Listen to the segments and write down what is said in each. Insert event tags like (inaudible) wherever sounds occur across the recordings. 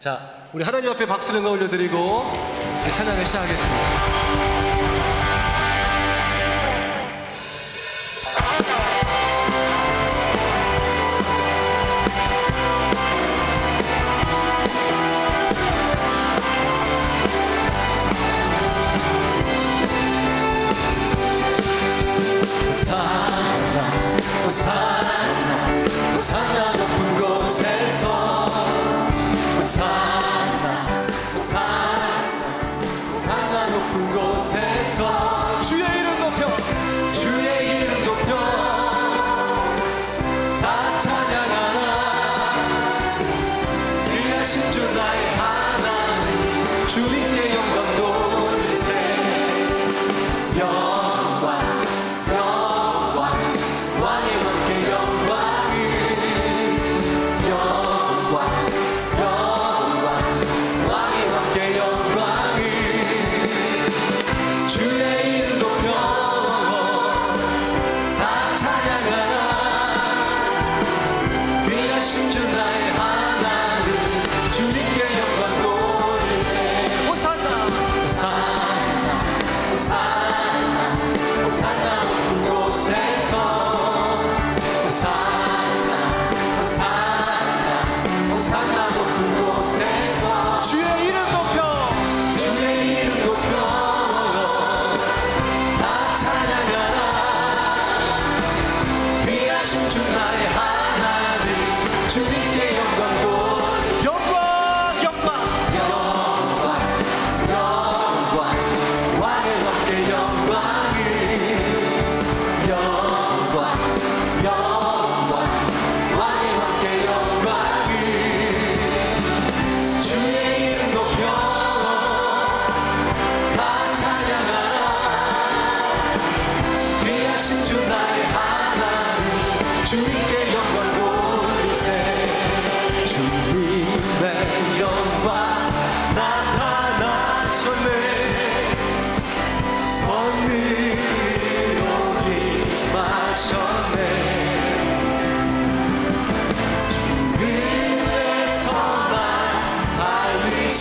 자, 우리 하나님 앞에 박수를 올려드리고 찬양을 시작하겠습니다. 사랑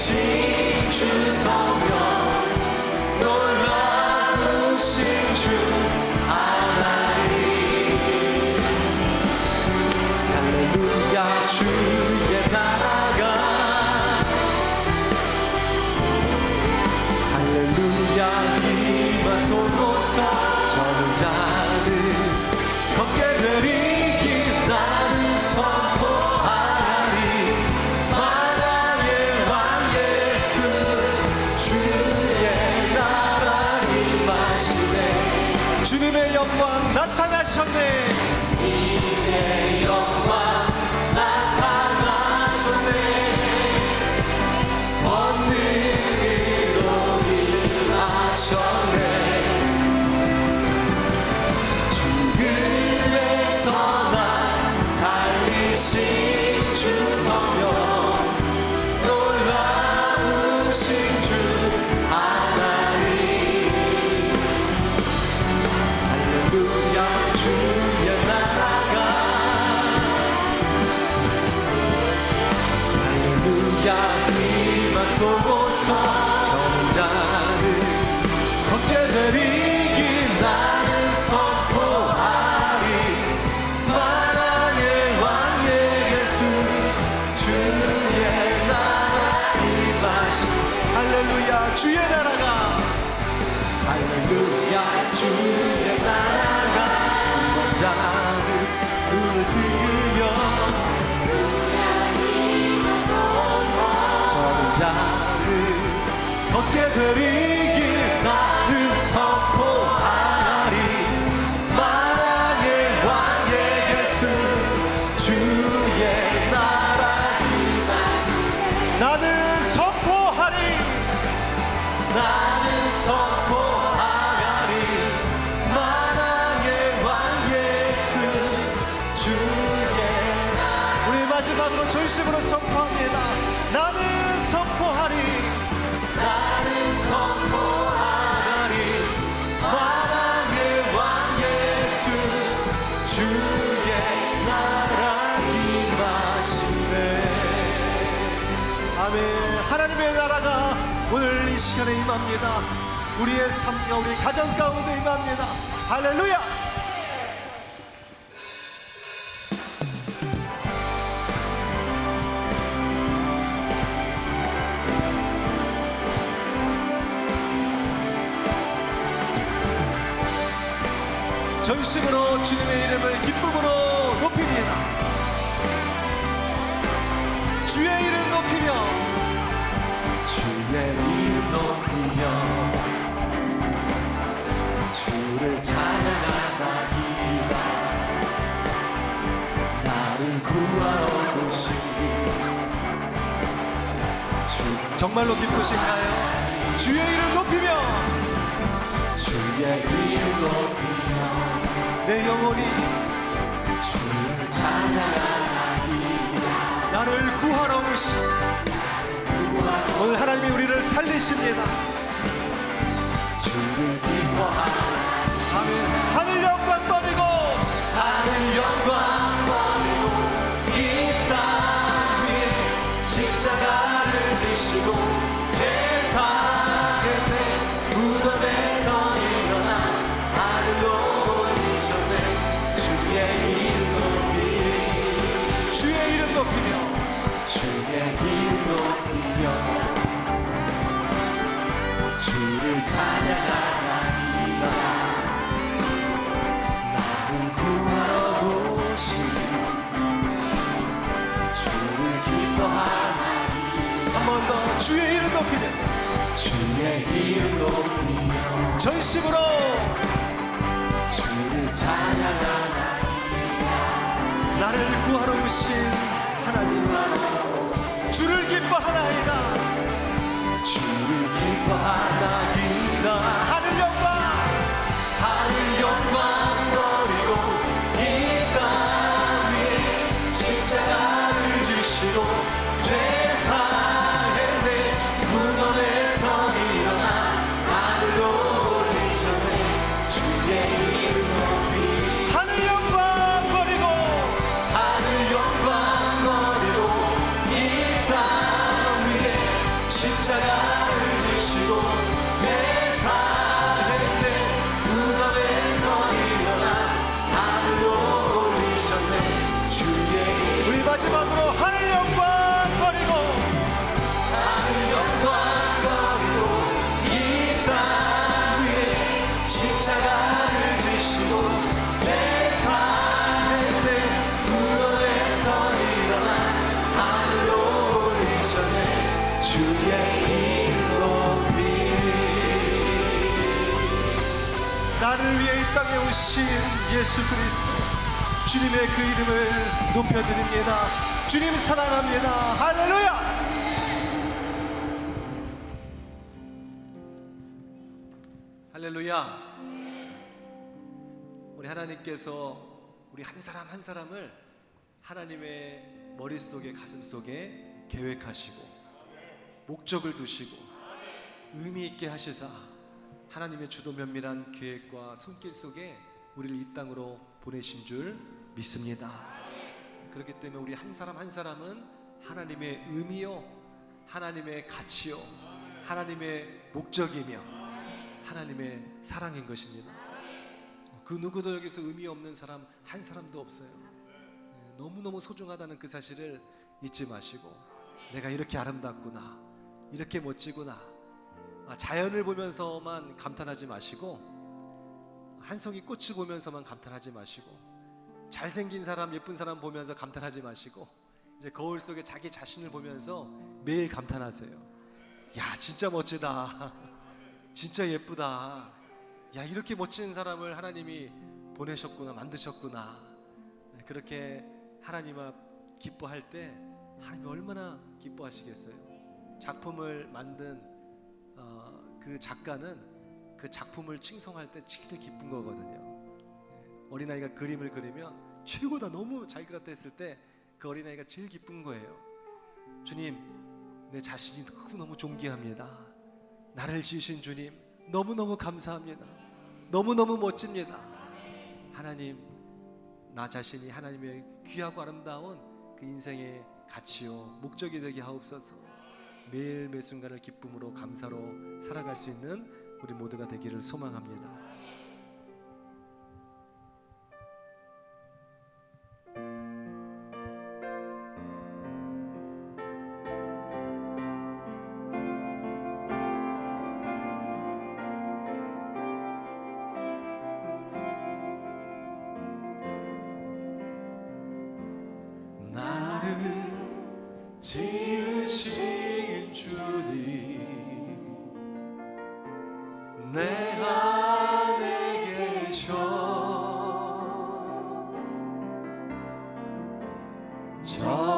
주 성령 놀라 fortes. 我算。 시간에 임합니다. 우리의 삶과 우리 가정 가운데 임합니다. 할렐루야. 전심으로 주님의 이름을 기쁨으로 높입니다. 주의 이름 높이며 주의 이름 나를 구하러 오신 주 정말로 기쁘신가요? 주의 이름 높이며 주의 이름 높이며 내 영혼이 주를 찬양하나이다 나를 구하러 오신 오늘 하나님이 우리를 살리십니다. 주를 기뻐하나 아멘. 영광 버리고. 하늘 영광 주의 이름 높이며 주의 이름 높이며 전심으로. 주를 찬양하나이다. 나를 구하러 오신 하나님. 주를 기뻐하나이다. 주를 기뻐하나이다 예수 그리스도 주님의 그 이름을 높여드립니다. 주님 사랑합니다. 할렐루야! 할렐루야! 우리 하나님께서 우리 한 사람 한 사람을 하나님의 머릿속에 가슴속에 계획하시고 목적을 두시고 의미 있게 하시사 하나님의 주도 면밀한 계획과 손길 속에 우리를 이 땅으로 보내신 줄 믿습니다. 그렇기 때문에 우리 한 사람 한 사람은 하나님의 의미요, 하나님의 가치요, 하나님의 목적이며 하나님의 사랑인 것입니다. 그 누구도 여기서 의미 없는 사람 한 사람도 없어요. 예, 너무너무 소중하다는 그 사실을 잊지 마시고 내가 이렇게 아름답구나, 이렇게 멋지구나. 아, 자연을 보면서만 감탄하지 마시고 한 송이 꽃을 보면서만 감탄하지 마시고 잘생긴 사람 예쁜 사람 보면서 감탄하지 마시고 이제 거울 속에 자기 자신을 보면서 매일 감탄하세요. 야 진짜 멋지다. (laughs) 진짜 예쁘다. 야 이렇게 멋진 사람을 하나님이 보내셨구나 만드셨구나. 네, 그렇게 하나님 앞 기뻐할 때 하나님이 얼마나 기뻐하시겠어요. 작품을 만든 어, 그 작가는 그 작품을 칭송할 때 제일 기쁜 거거든요. 예, 어린아이가 그림을 그리면 최고다 너무 잘 그렸다 했을 때 그 어린아이가 제일 기쁜 거예요. 주님, 내 자신이 너무너무 존귀합니다. 나를 지으신 주님, 너무너무 감사합니다. 너무너무 멋집니다. 하나님, 나 자신이 하나님의 귀하고 아름다운 그 인생의 가치요, 목적이 되게 하옵소서. 매일 매 순간을 기쁨으로 감사로 살아갈 수 있는 우리 모두가 되기를 소망합니다. 적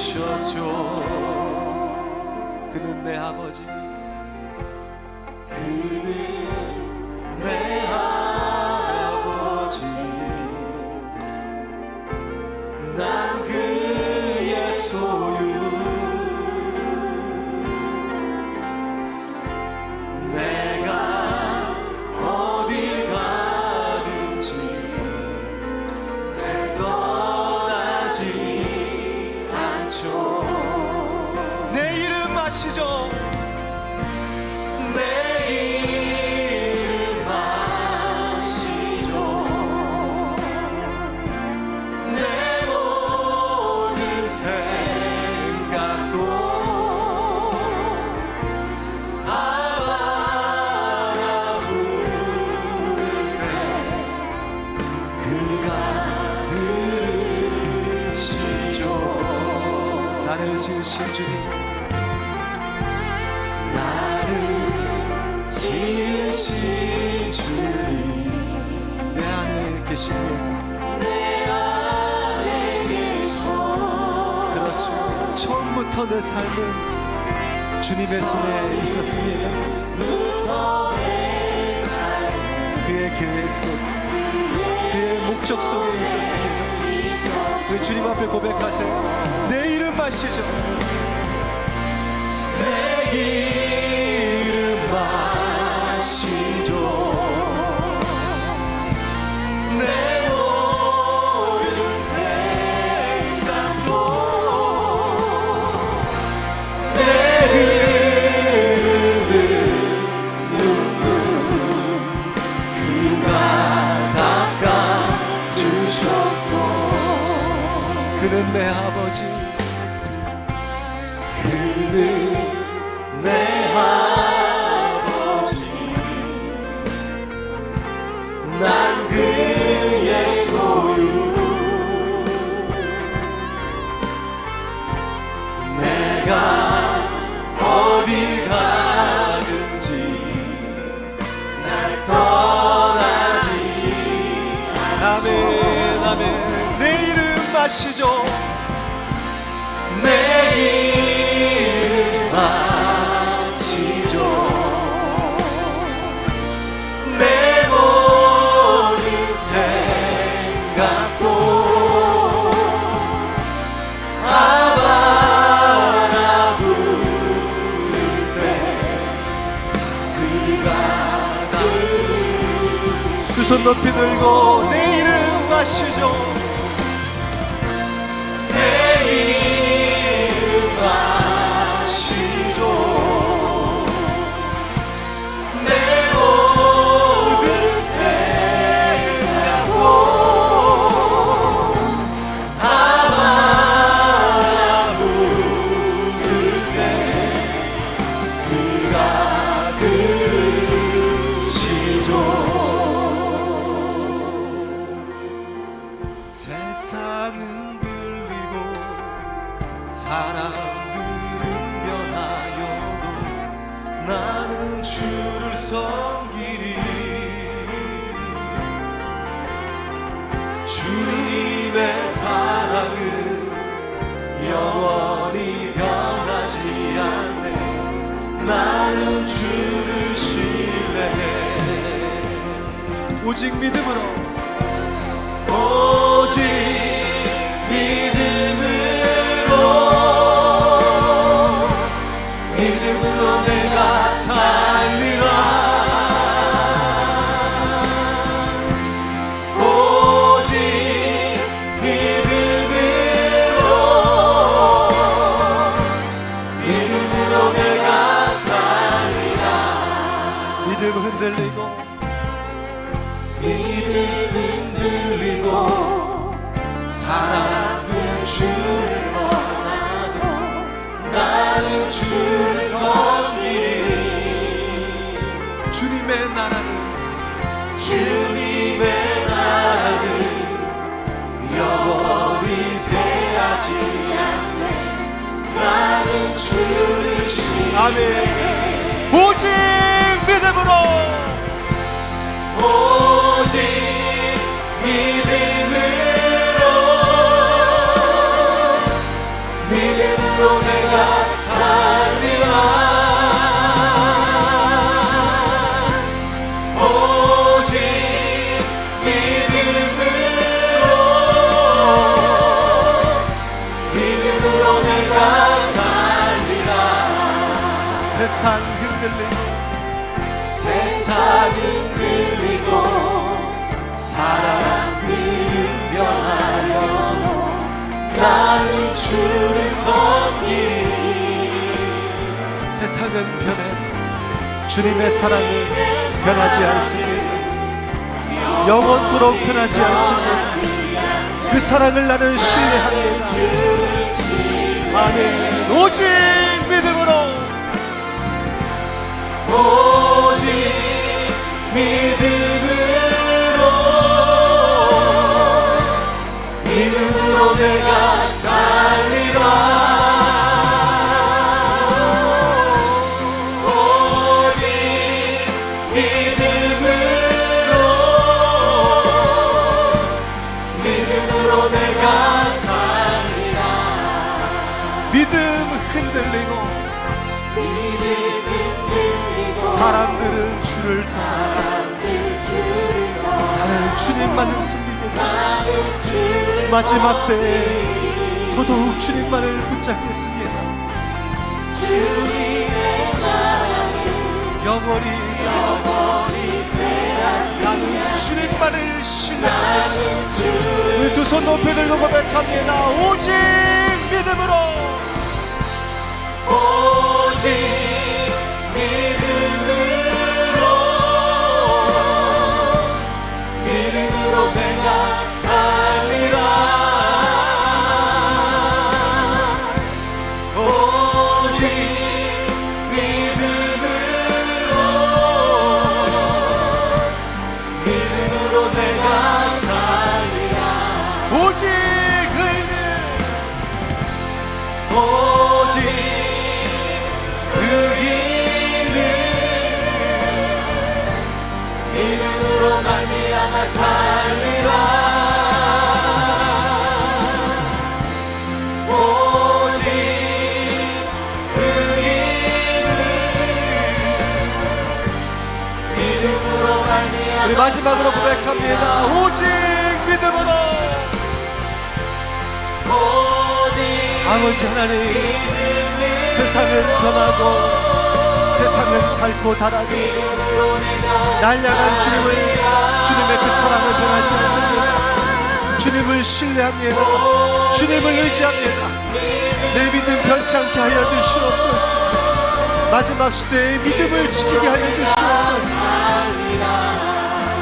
주셨죠 그는 내 아버지 부터 내 삶은 주님의 손에 있었습니다. 그의 계획 속 그의 목적 속에 있었습니다. 우리 주님 앞에 고백하세요? 내 이름 아시죠 내 이름 아 그는 내 아버지 아시죠. 내 이름 아시죠. 내 모든 생각도 아바라 부를 때 그가 두손 높이 들고 내 이름 아시죠 하지 않네. 나는 주를 신뢰해. 오직 믿음으로 오직 믿음 흔들리고 사람들 주를 떠나도 나는 주를 섬기리. 주님의 나라는 주님의 나라는 영원히 쇠하지 않네. 나는 주를 신뢰 아멘. 오직 믿음으로. 오직 믿음으로 믿음으로 변해. 주님의 사랑은 변하지 않습니다. 영원토록 변하지 않습니다. 그 사랑을 나는 신뢰합니다 아멘. 오직 믿음으로. 오직 믿음으로. 믿음으로 내가 살리라 믿음 흔들리고 사람들은 주를 사 나는 주님만을 숨기겠습니다 마지막 때에 더더욱 주님만을 붙잡겠습니다. 영원히 사지 나는 주님만을 신뢰합니다 우리 두 손 높이 들고 고백합니다. 오직 믿음으로 오직 우리 마지막으로 고백합니다. 오직 믿음으로. 아버지 하나님 세상은 변하고 세상은 닳고 닳아도 날량한 주님을 주님의 그 사랑을 변하지 않습니다. 주님을 신뢰합니다. 주님을 의지합니다. 내 믿음 변치 않게 하여 주시옵소서. 마지막 시대의 믿음을 지키게 하여 주시옵소서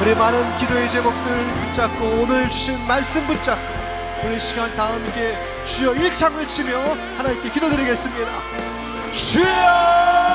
우리 많은 기도의 제목들 붙잡고 오늘 주신 말씀 붙잡고 우리 시간 다 함께 주여 일창 외치며 하나님께 기도드리겠습니다. 주여